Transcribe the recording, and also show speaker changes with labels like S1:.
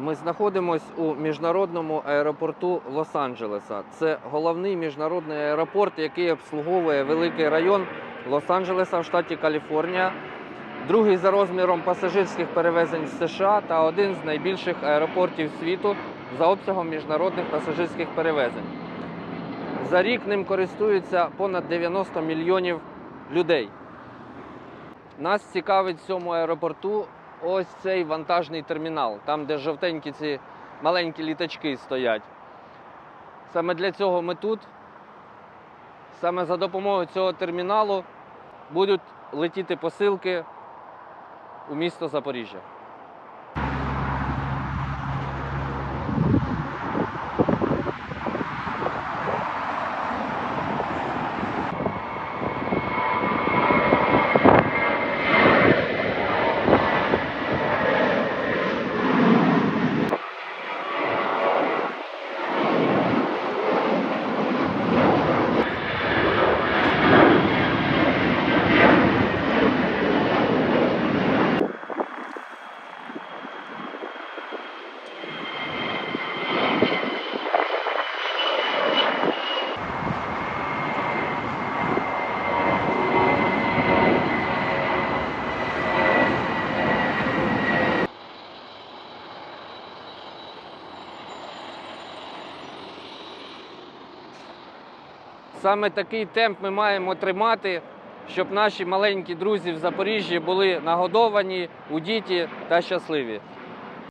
S1: Ми знаходимося у міжнародному аеропорту Лос-Анджелеса. Це головний міжнародний аеропорт, який обслуговує великий район Лос-Анджелеса в штаті Каліфорнія, другий за розміром пасажирських перевезень з США та один з найбільших аеропортів світу за обсягом міжнародних пасажирських перевезень. За рік ним користуються понад 90 мільйонів людей. Нас цікавить в цьому аеропорту ось цей вантажний термінал, там, де жовтенькі ці маленькі літачки стоять. Саме для цього ми тут. Саме за допомогою цього терміналу будуть летіти посилки у місто Запоріжжя. Саме такий темп ми маємо тримати, щоб наші маленькі друзі в Запоріжжі були нагодовані, удіті та щасливі.